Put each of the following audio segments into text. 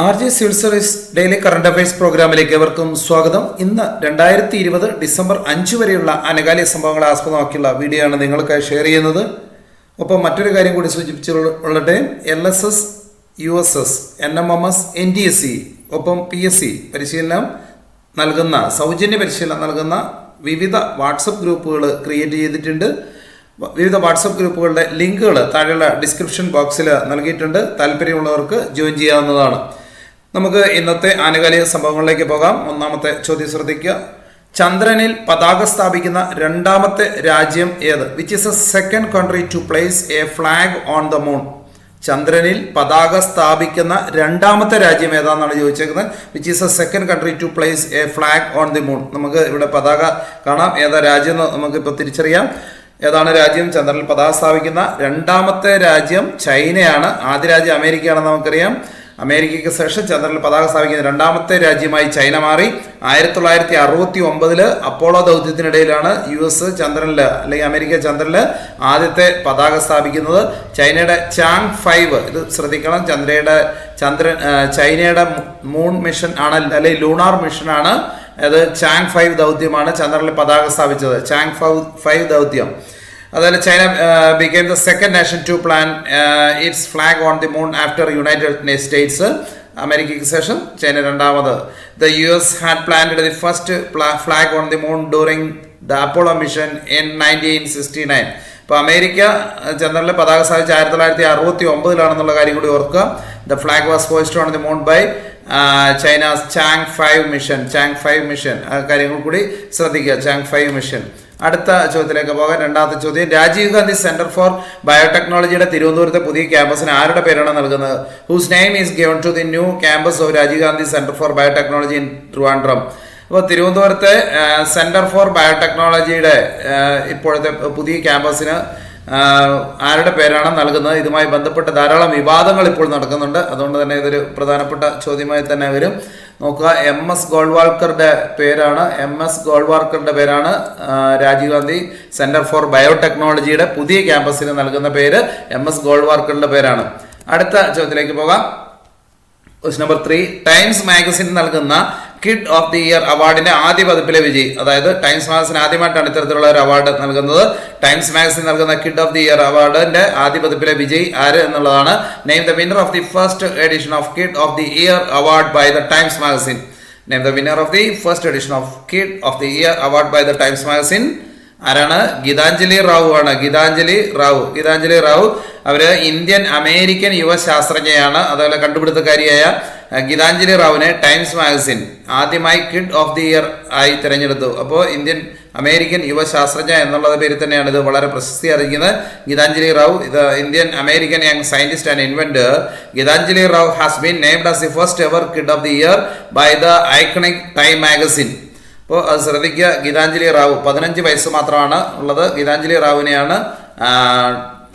R J civil service daily current affairs പ്രോഗ്രാമിലേക്ക് അവർക്കും സ്വാഗതം. ഇന്ന് രണ്ടായിരത്തി ഇരുപത് ഡിസംബർ അഞ്ച് വരെയുള്ള അനകാലിക സംഭവങ്ങളെ ആസ്പദമാക്കിയുള്ള വീഡിയോ ആണ് നിങ്ങൾക്കായി ഷെയർ ചെയ്യുന്നത്. ഒപ്പം മറ്റൊരു കാര്യം കൂടി സൂചിപ്പിച്ചുള്ളട്ടെ L S S U S S N M M S N D S C ഒപ്പം പി എസ് സി പരിശീലനം നൽകുന്ന സൗജന്യ പരിശീലനം നൽകുന്ന വിവിധ വാട്സപ്പ് ഗ്രൂപ്പുകൾ ക്രിയേറ്റ് ചെയ്തിട്ടുണ്ട്. വിവിധ വാട്സപ്പ് ഗ്രൂപ്പുകളുടെ ലിങ്കുകൾ താഴെയുള്ള ഡിസ്ക്രിപ്ഷൻ ബോക്സിൽ നൽകിയിട്ടുണ്ട്. താല്പര്യമുള്ളവർക്ക് ജോയിൻ ചെയ്യാവുന്നതാണ്. നമുക്ക് ഇന്നത്തെ ആനുകാലിക സംഭവങ്ങളിലേക്ക് പോകാം. ഒന്നാമത്തെ ചോദ്യം ശ്രദ്ധിക്കുക. ചന്ദ്രനിൽ പതാക സ്ഥാപിക്കുന്ന രണ്ടാമത്തെ രാജ്യം ഏത്? Which is a second country to place a flag on the moon ചന്ദ്രനിൽ പതാക സ്ഥാപിക്കുന്ന രണ്ടാമത്തെ രാജ്യം ഏതാണെന്നാണ് ചോദിച്ചേക്കുന്നത്. Which is a second country to place a flag on the moon നമുക്ക് ഇവിടെ പതാക കാണാം. ഏതാ രാജ്യം എന്ന് നമുക്കിപ്പോൾ തിരിച്ചറിയാം. ഏതാണ് രാജ്യം? ചന്ദ്രനിൽ പതാക സ്ഥാപിക്കുന്ന രണ്ടാമത്തെ രാജ്യം ചൈനയാണ്. ആദ്യ രാജ്യം അമേരിക്കയാണെന്ന് നമുക്കറിയാം. അമേരിക്കയ്ക്ക് ശേഷം ചന്ദ്രനിൽ പതാക സ്ഥാപിക്കുന്ന രണ്ടാമത്തെ രാജ്യമായി ചൈന മാറി. ആയിരത്തി തൊള്ളായിരത്തി അറുപത്തി ഒമ്പതിൽ അപ്പോളോ ദൗത്യത്തിനിടയിലാണ് യു എസ് ചന്ദ്രനിൽ അല്ലെങ്കിൽ അമേരിക്ക ചന്ദ്രനിൽ ആദ്യത്തെ പതാക സ്ഥാപിക്കുന്നത്. ചൈനയുടെ ചാങ് ഫൈവ് ഇത് ശ്രദ്ധിക്കണം ചന്ദ്രയുടെ ചന്ദ്രൻ ചൈനയുടെ മൂൺ മിഷൻ ആണ് അല്ലെങ്കിൽ ലൂണാർ മിഷനാണ്. അത് ചാങ് ഫൈവ് ദൗത്യമാണ് ചന്ദ്രനിൽ പതാക സ്ഥാപിച്ചത്. ചാങ് ഫൈവ് ഫൈവ് ദൗത്യം. അതുപോലെ China became the second nation to plan its flag on the moon after United States അമേരിക്കയ്ക്ക് ശേഷം ചൈന രണ്ടാമത്. The U S had planned the first flag on the moon during the Apollo mission in nineteen sixty nine ഇപ്പോൾ America ചന്ദ്രനിലെ പതാക സ്ഥാപിച്ച ആയിരത്തി തൊള്ളായിരത്തി അറുപത്തി ഒമ്പതിലാണെന്നുള്ള കാര്യം കൂടി ഓർക്കുക. The flag was post on the moon by China's Chang five mission Chang five mission ആ കാര്യങ്ങൾ കൂടി ശ്രദ്ധിക്കുക ചാങ് ഫൈവ് മിഷൻ അടുത്ത ചോദ്യത്തിലേക്ക് പോകാം. രണ്ടാമത്തെ ചോദ്യം രാജീവ് ഗാന്ധി സെന്റർ ഫോർ ബയോടെക്നോളജിയുടെ തിരുവനന്തപുരത്തെ പുതിയ ക്യാമ്പസിന് ആരുടെ പേരാണ് നൽകുന്നത്? Whose name is given to the new campus of Rajiv Gandhi centre for biotechnology in Trivandrum അപ്പോൾ തിരുവനന്തപുരത്തെ സെന്റർ ഫോർ ബയോടെക്നോളജിയുടെ ഇപ്പോഴത്തെ പുതിയ ക്യാമ്പസിന് ആരുടെ പേരാണ് നൽകുന്നത്? ഇതുമായി ബന്ധപ്പെട്ട് ധാരാളം വിവാദങ്ങൾ ഇപ്പോൾ നടക്കുന്നുണ്ട്. അതുകൊണ്ട് തന്നെ ഇതൊരു പ്രധാനപ്പെട്ട ചോദ്യമായി തന്നെ വരും. നോക്കുക. എം എസ് ഗോൾവാൾക്കറുടെ പേരാണ്. എം എസ് ഗോൾവാൾക്കറുടെ പേരാണ് രാജീവ് ഗാന്ധി. സെന്റർ ഫോർ ബയോടെക്നോളജിയുടെ പുതിയ ക്യാമ്പസിന് നൽകുന്ന പേര് എം എസ് ഗോൾവാൾക്കറുടെ പേരാണ്. അടുത്ത ചോദ്യത്തിലേക്ക് പോകാം. Quest number three. Times magazine നൽകുന്ന കിഡ് ഓഫ് ദി ഇയർ അവാർഡിന്റെ ആദ്യ പതിപ്പിലെ വിജയി. അതായത് ടൈംസ് മാഗസിൻ ആദ്യമായിട്ടാണ് ഇത്തരത്തിലുള്ള ഒരു അവാർഡ് നൽകുന്നത്. ടൈംസ് മാഗസിൻ നൽകുന്ന കിഡ് ഓഫ് ദി ഇയർ അവാർഡിന്റെ ആദ്യ പതിപ്പിലെ വിജയി ആര് എന്നുള്ളതാണ്. Name the winner of the first edition of kid of the year award by the Times magazine name the winner of the first edition of kid of the year award by the Times magazine ആരാണ്? ഗീതാഞ്ജലി റാവു ആണ്. ഗീതാഞ്ജലി റാവു. ഗീതാഞ്ജലി റാവു. അവർ Indian American യുവ ശാസ്ത്രജ്ഞയാണ്. അതുപോലെ കണ്ടുപിടുത്തക്കാരിയായ ഗീതാഞ്ജലി റാവുവിനെ Times magazine ആദ്യമായി kid of the year ആയി തിരഞ്ഞെടുത്തു. അപ്പോൾ ഇന്ത്യൻ അമേരിക്കൻ യുവ ശാസ്ത്രജ്ഞ എന്നുള്ള പേരിൽ തന്നെയാണ് ഇത് വളരെ പ്രശസ്തി അറിയിക്കുന്നത്. ഗീതാഞ്ജലി റാവു ഇത് Indian American young scientist and inventor Gitanjali Rao has been named as the first ever kid of the year by the iconic Time magazine അപ്പോൾ അത് ശ്രദ്ധിക്കുക ഗീതാഞ്ജലി റാവു പതിനഞ്ച് വയസ്സ് മാത്രമാണ് ഉള്ളത്. ഗീതാഞ്ജലി റാവുവിനെയാണ്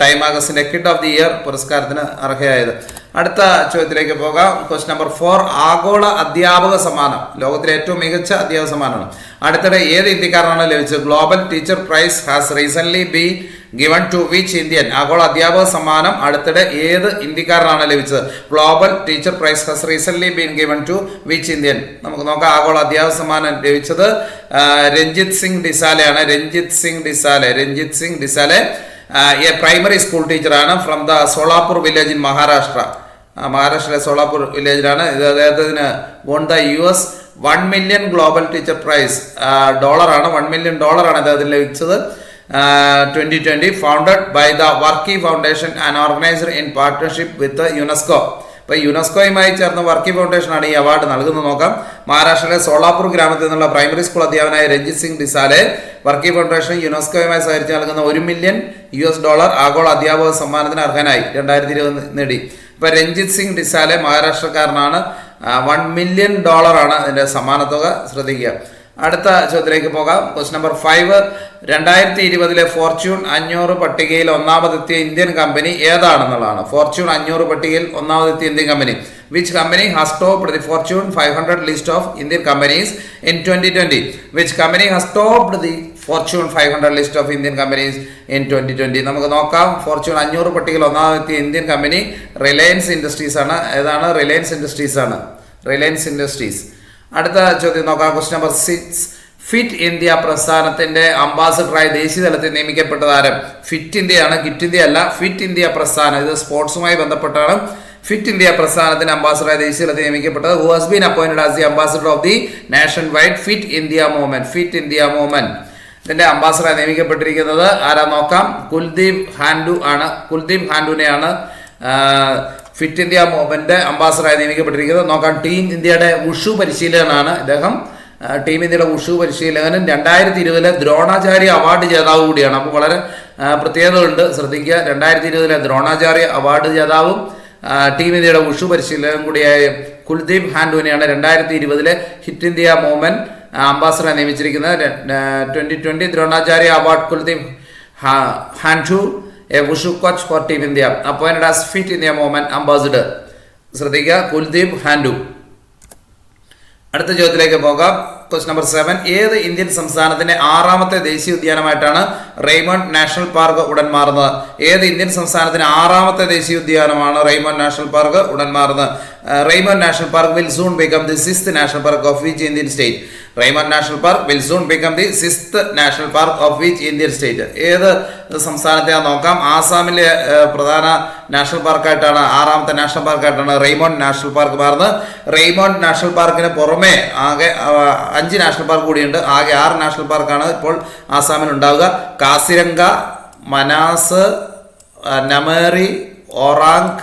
ടൈം മാഗസിന്റെ കിഡ് ഓഫ് ദി ഇയർ പുരസ്കാരത്തിന് അർഹയായത്. അടുത്ത ചോദ്യത്തിലേക്ക് പോകാം. ക്വസ്റ്റ്യൻ നമ്പർ ഫോർ ആഗോള അധ്യാപക സമ്മാനം. ലോകത്തിലെ ഏറ്റവും മികച്ച അധ്യാപക സമ്മാനമാണ്. അടുത്തിടെ ഏത് ഇന്ത്യക്കാരനാണ് ലഭിച്ചത്? Global teacher prize has recent be given to which Indian? ആഗോള അധ്യാപക സമ്മാനം അടുത്തിടെ ഏത് ഇന്ത്യക്കാരനാണ് ലഭിച്ചത്? Global teacher prize has recent been given to which Indian? നമുക്ക് നോക്കാം ആഗോള അധ്യാപക സമ്മാനം ലഭിച്ചത് Ranjit Singh ഡിസാലയാണ്. Ranjit Singh Disale Ranjit Singh Disale. A primary school ടീച്ചറാണ് from the Solapur village in Maharashtra മഹാരാഷ്ട്രയിലെ സോളാപൂർ വില്ലേജിലാണ് ഇത് അദ്ദേഹത്തിന് won the U S one million global teacher prize ഡോളറാണ് വൺ മില്യൺ ഡോളറാണ് അദ്ദേഹത്തിന് ലഭിച്ചത്. Twenty twenty founded by the Varkey foundation and organiser in partnership with UNESCO ഇപ്പൊ യുനെസ്കോയുമായി ചേർന്ന് വർക്കി ഫൗണ്ടേഷനാണ് ഈ അവാർഡ് നൽകുന്നത്. നോക്കാം. മഹാരാഷ്ട്രയിലെ സോളാപൂർ ഗ്രാമത്തിൽ നിന്നുള്ള പ്രൈമറി സ്കൂൾ അധ്യാപനായ രഞ്ജിത് സിംഗ് ഡിസാലെ വർക്കി ഫൗണ്ടേഷൻ യുനെസ്കോയുമായി സഹകരിച്ച് നൽകുന്ന ഒരു മില്യൺ യു എസ് ഡോളർ ആഗോള അധ്യാപക സമ്മാനത്തിന് അർഹനായി. രണ്ടായിരത്തി ഇരുപത് നേടി. ഇപ്പോൾ രഞ്ജിത് സിംഗ് ഡിസാലെ മഹാരാഷ്ട്രക്കാരനാണ്. വൺ മില്യൺ ഡോളറാണ് അതിന്റെ സമ്മാനത്തുക. ശ്രദ്ധിക്കുക. അടുത്ത ചോദ്യത്തിലേക്ക് പോകാം. ക്വസ്റ്റ് നമ്പർ ഫൈവ് രണ്ടായിരത്തി ഇരുപതിലെ ഫോർച്യൂൺ അഞ്ഞൂറ് പട്ടികയിൽ ഒന്നാമതെത്തിയ ഇന്ത്യൻ കമ്പനി ഏതാണെന്നുള്ളതാണ്. ഫോർച്യൂൺ അഞ്ഞൂറ് പട്ടികയിൽ ഒന്നാമതെത്തിയ Indian company. Which company has topped the Fortune five hundred list of Indian companies in twenty twenty which company has topped the Fortune five hundred list of Indian companies in twenty twenty നമുക്ക് നോക്കാം. Fortune അഞ്ഞൂറ് പട്ടികയിൽ ഒന്നാമതെത്തിയ Indian company Reliance industries ആണ്. ഏതാണ്? Reliance industries ആണ്. Reliance industries. അടുത്ത ചോദ്യം നോക്കാം. Quest number six fit India പ്രസ്ഥാനത്തിന്റെ അംബാസഡറായി ദേശീയ തലത്തിൽ നിയമിക്കപ്പെട്ട താരം ഫിറ്റ് ഇന്ത്യയാണ് കിറ്റ് ഇന്ത്യ അല്ല. ഫിറ്റ് ഇന്ത്യ പ്രസ്ഥാനം. ഇത് സ്പോർട്സുമായി ബന്ധപ്പെട്ടാണ്. ഫിറ്റ് ഇന്ത്യ പ്രസ്ഥാനത്തിന്റെ അംബാസഡറായി ദേശീയ തലത്തിൽ നിയമിക്കപ്പെട്ടത് who has been appointed as the ambassador of the nation wide fit India movement fit India movement ഇതിന്റെ അംബാസഡറായി നിയമിക്കപ്പെട്ടിരിക്കുന്നത് ആരാ നോക്കാം? കുൽദീപ് ഹാൻഡു ആണ്. കുൽദീപ് ഹാൻഡുവിനെയാണ് ഫിറ്റ് ഇന്ത്യ മൂവ്മെന്റ് അംബാസഡറായി നിയമിക്കപ്പെട്ടിരിക്കുന്നത്. നോക്കാം ടീം ഇന്ത്യയുടെ ഉഷു പരിശീലകനാണ് ഇദ്ദേഹം. ടീം ഇന്ത്യയുടെ ഉഷു പരിശീലകനും രണ്ടായിരത്തി ഇരുപതിലെ ദ്രോണാചാര്യ അവാർഡ് ജേതാവ് കൂടിയാണ്. അപ്പോൾ വളരെ പ്രത്യേകതയുണ്ട് ശ്രദ്ധിക്കുക രണ്ടായിരത്തി ഇരുപതിലെ ദ്രോണാചാര്യ അവാർഡ് ജേതാവും ടീം ഇന്ത്യയുടെ ഉഷു പരിശീലകൻ കൂടിയായ കുൽദീപ് ഹാൻഡുവിനെയാണ് രണ്ടായിരത്തി ഇരുപതിലെ ഹിറ്റ് ഇന്ത്യ മൂവ്മെന്റ് അംബാസഡറെ നിയമിച്ചിരിക്കുന്നത്. Twenty twenty Dronacharya award Kuldeep Handoo a wushu coach for team India. Appointed as fit India movement ambassador. ശ്രദ്ധിക്കുക കുൽദീപ് ഹാൻഡു. അടുത്ത ചോദ്യത്തിലേക്ക് പോകാം. Quest number seven. ഏത് ഇന്ത്യൻ സംസ്ഥാനത്തിന്റെ ആറാമത്തെ ദേശീയ ഉദ്യാനമായിട്ടാണ് റെയ്മണ്ട് നാഷണൽ പാർക്ക് ഉടൻ മാറുന്നത്? ഏത് ഇന്ത്യൻ സംസ്ഥാനത്തിന് ആറാമത്തെ ദേശീയ ഉദ്യാനമാണ് റെയ്മണ്ട് നാഷണൽ പാർക്ക് ഉടൻ മാറുന്നത്? Raimona national park will soon become the six national park of which Indian state Raimona national park will soon become the six national park of which Indian state ഏത് സംസ്ഥാനത്തെ നോക്കാം? ആസാമിലെ പ്രധാന national പാർക്കായിട്ടാണ് ആറാമത്തെ national പാർക്കായിട്ടാണ് റെയ്മോണ്ട് നാഷണൽ പാർക്ക് മാറുന്നത്. Raimona national പാർക്കിന് പുറമെ ആകെ അഞ്ച് നാഷണൽ പാർക്ക് കൂടിയുണ്ട്. ആകെ ആറ് നാഷണൽ പാർക്കാണ് ഇപ്പോൾ ആസാമിൽ ഉണ്ടാവുക. കാസിരംഗ മനാസ് ആ, നമേറി ഒറാങ്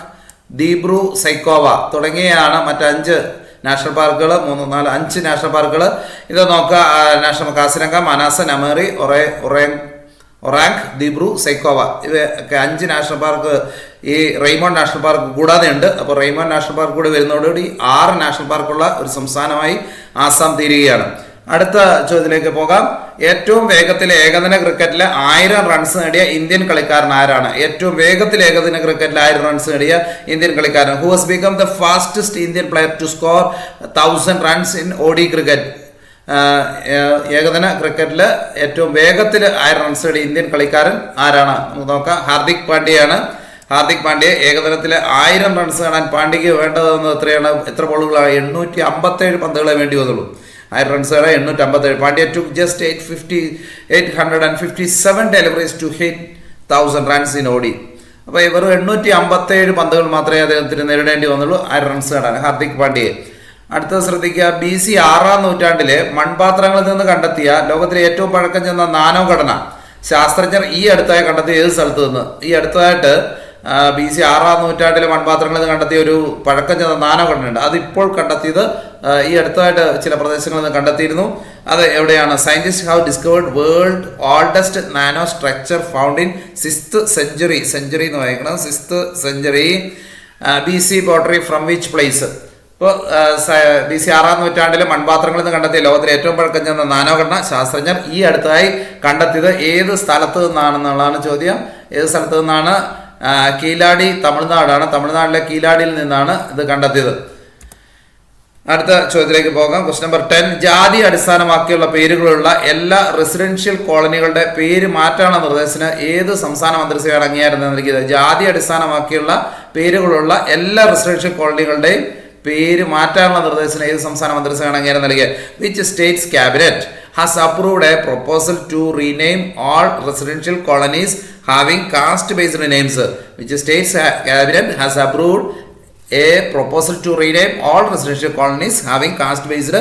ദീബ്രു സൈക്കോവ തുടങ്ങിയാണ് മറ്റഞ്ച് നാഷണൽ പാർക്കുകൾ മൂന്ന് നാല് അഞ്ച് നാഷണൽ പാർക്കുകൾ ഇത് നോക്കുക നാഷണൽ കാസിരംഗ മനാസ നമേറി ഒറേ ഒറേ ഒറാങ്ക് ദിബ്രു സൈക്കോവ. ഇവയൊക്കെ അഞ്ച് നാഷണൽ പാർക്ക് ഈ റെയ്മോൺ നാഷണൽ പാർക്ക് കൂടാതെ ഉണ്ട്. അപ്പോൾ റെയ്മോൺ നാഷണൽ പാർക്ക് കൂടി വരുന്നതോടുകൂടി ആറ് നാഷണൽ പാർക്കുള്ള ഒരു സംസ്ഥാനമായി ആസാം തീരുകയാണ്. അടുത്ത ചോദ്യത്തിലേക്ക് പോകാം. ഏറ്റവും വേഗത്തിൽ ഏകദിന ക്രിക്കറ്റിൽ ആയിരം റൺസ് നേടിയ ഇന്ത്യൻ കളിക്കാരൻ ആരാണ്? ഏറ്റവും വേഗത്തിൽ ഏകദിന ക്രിക്കറ്റിൽ ആയിരം റൺസ് നേടിയ ഇന്ത്യൻ കളിക്കാരൻ. Who has become the fastest Indian player to score thousand runs in ODI cricket ഏകദിന ക്രിക്കറ്റിൽ ഏറ്റവും വേഗത്തിൽ ആയിരം റൺസ് നേടിയ ഇന്ത്യൻ കളിക്കാരൻ ആരാണ്? നമുക്ക് നോക്കാം. ഹാർദിക് പാണ്ഡ്യയാണ്. ഹാർദിക് പാണ്ഡ്യ ഏകദിനത്തിൽ ആയിരം റൺസ് നേടാൻ പാണ്ഡ്യയ്ക്ക് വേണ്ടതെന്ന് എത്രയാണ്? എത്ര ബോളുകളാണ് എണ്ണൂറ്റി അമ്പത്തേഴ് പന്തുകളെ വേണ്ടി വന്നുള്ളൂ. ആയിരം റൺസ് നേടാൻ എണ്ണൂറ്റി അമ്പത്തേഴ് Pandya to just eight fifty eight hundred and fifty seven deliveries to hit thousand runs in ODI അപ്പോൾ ഇവർ എണ്ണൂറ്റി അമ്പത്തേഴ് പന്തുകൾ മാത്രമേ അദ്ദേഹത്തിന് നേരിടേണ്ടി വന്നുള്ളൂ. ആയിരം റൺസ് നേടാൻ ഹാർദിക് പാണ്ഡ്യയെ. അടുത്തത് ശ്രദ്ധിക്കുക ബി സി ആറാം നൂറ്റാണ്ടിലെ മൺപാത്രങ്ങളിൽ നിന്ന് കണ്ടെത്തിയ ലോകത്തിലെ ഏറ്റവും പഴക്കം ചെന്ന നാനോ ഘടന. ശാസ്ത്രജ്ഞർ ഈ അടുത്തായി കണ്ടെത്തിയ ഏത് സ്ഥലത്ത് നിന്ന്? ഈ അടുത്തതായിട്ട് ബി സി ആറാം നൂറ്റാണ്ടിലെ മൺപാത്രങ്ങളിൽ കണ്ടെത്തിയ ഒരു പഴക്കം ചെന്ന നാനോ അതിപ്പോൾ കണ്ടെത്തിയത് ഈ അടുത്തതായിട്ട് ചില പ്രദേശങ്ങളിൽ നിന്ന് കണ്ടെത്തിയിരുന്നു. അത് എവിടെയാണ്? Scientist have discovered world oldest nano structure found in sixth century century എന്ന് വായിക്കണം. Sixth century B C pottery from which place ഇപ്പോൾ ബി സി ആറാം നൂറ്റാണ്ടിലെ മൺപാത്രങ്ങളിൽ നിന്ന് കണ്ടെത്തിയ ലോകത്തിലെ ഏറ്റവും പഴക്കം ചെന്ന നാനോഘടന ശാസ്ത്രജ്ഞർ ഈ അടുത്തായി കണ്ടെത്തിയത് ഏത് സ്ഥലത്ത് നിന്നാണെന്നുള്ളതാണ് ചോദ്യം. ഏത് സ്ഥലത്ത് നിന്നാണ് കീലാടി തമിഴ്നാടാണ്. തമിഴ്നാട്ടിലെ കീലാടിയിൽ നിന്നാണ് ഇത് കണ്ടെത്തിയത്. അടുത്ത ചോദ്യത്തിലേക്ക് പോകാം. ക്വസ്റ്റ് നമ്പർ ടെൻ ജാതി അടിസ്ഥാനമാക്കിയുള്ള പേരുകളുള്ള എല്ലാ റെസിഡൻഷ്യൽ കോളനികളുടെ പേര് മാറ്റാനുള്ള നിർദ്ദേശത്തിന് ഏത് സംസ്ഥാന മന്ത്രിസഭയാണ് അംഗീകാരം നൽകിയത്? ജാതി അടിസ്ഥാനമാക്കിയുള്ള പേരുകളുള്ള എല്ലാ റെസിഡൻഷ്യൽ കോളനികളുടെയും പേര് മാറ്റാനുള്ള നിർദ്ദേശത്തിന് ഏത് സംസ്ഥാന മന്ത്രിസഭയാണ് അംഗീകാരം നൽകിയത്? Which states cabinet has approved a proposal to rename all residential colonies having caste based names which states cabinet has approved a proposal to rename all residential colonies having caste based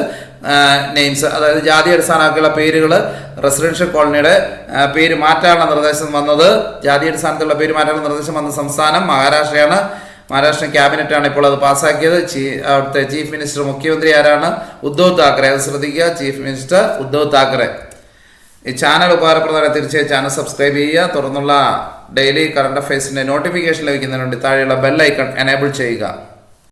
names അതായത് ജാതി അടിസ്ഥാനമാക്കിയുള്ള പേരുകൾ residential കോളനിയുടെ പേര് മാറ്റാനുള്ള നിർദ്ദേശം വന്നത്. ജാതി അടിസ്ഥാനത്തിലുള്ള പേര് മാറ്റാനുള്ള നിർദ്ദേശം വന്ന സംസ്ഥാനം മഹാരാഷ്ട്രയാണ്. മഹാരാഷ്ട്ര ക്യാബിനറ്റാണ് ഇപ്പോൾ അത് പാസ്സാക്കിയത്. ചീ അവിടുത്തെ ചീഫ് മിനിസ്റ്റർ മുഖ്യമന്ത്രി ആരാണ്? ഉദ്ധവ് താക്കറെ. അത് ശ്രദ്ധിക്കുക ചീഫ് മിനിസ്റ്റർ ഉദ്ധവ് താക്കറെ. ഈ ചാനൽ ഉപകാരപ്രദമായ തീർച്ചയായും ചാനൽ സബ്സ്ക്രൈബ് ചെയ്യുക. തുടർന്നുള്ള ഡെയിലി കറണ്ട് അഫയേഴ്സിന്റെ നോട്ടിഫിക്കേഷൻ ലഭിക്കുന്നതിന് വേണ്ടി താഴെയുള്ള ബെൽ ഐക്കൺ എനേബിൾ ചെയ്യുക.